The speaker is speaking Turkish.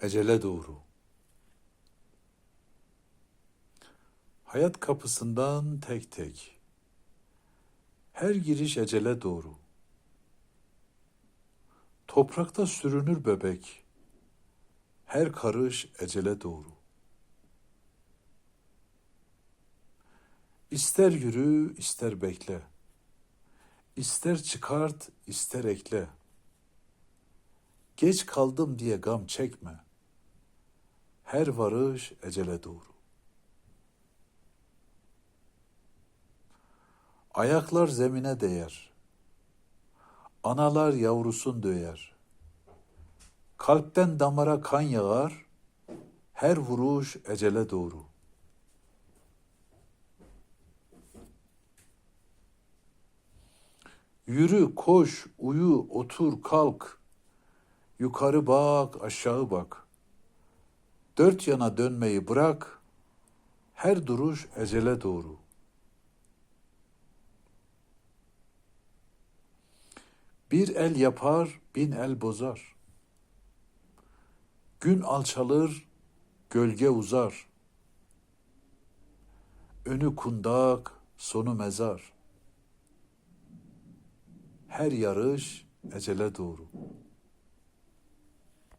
ecele doğru. Hayat kapısından tek tek. Her giriş ecele doğru. Toprakta sürünür bebek. Her karış ecele doğru. İster yürü, ister bekle. İster çıkart, ister ekle. Geç kaldım diye gam çekme. Her varış ecele doğru. Ayaklar zemine değer. Analar yavrusun döyer. Kalpten damara kan yağar. Her vuruş ecele doğru. Yürü, koş, uyu, otur, kalk. Yukarı bak, aşağı bak. Dört yana dönmeyi bırak. Her duruş ecele doğru. Bir el yapar, bin el bozar. Gün alçalır, gölge uzar. Önü kundak, sonu mezar. Her yarış ecele doğru.